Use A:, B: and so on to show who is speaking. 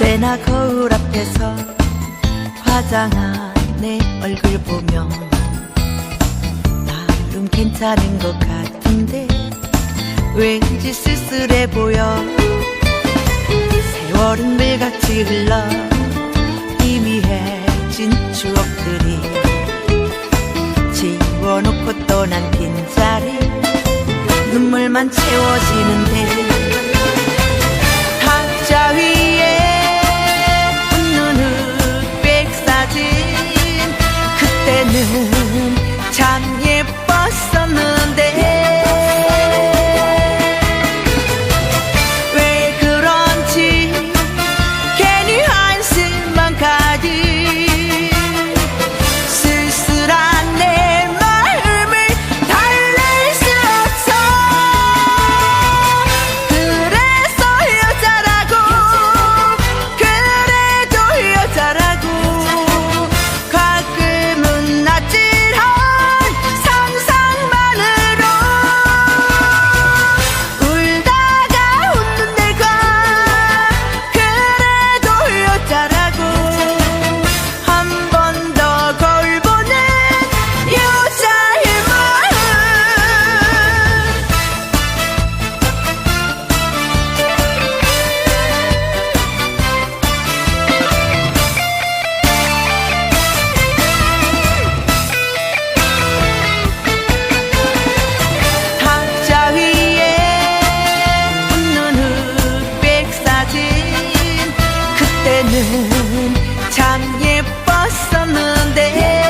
A: 언제나 거울 앞에서 화장한 내 얼굴 보며 나름 괜찮은 것 같은데 왠지 쓸쓸해 보여. 세월은 매같이 흘러 희미해진 추억들이 지워놓고 떠난 빈자리 눈물만 채워지는데 그때는 참 예뻤었는 참 예뻤었는데.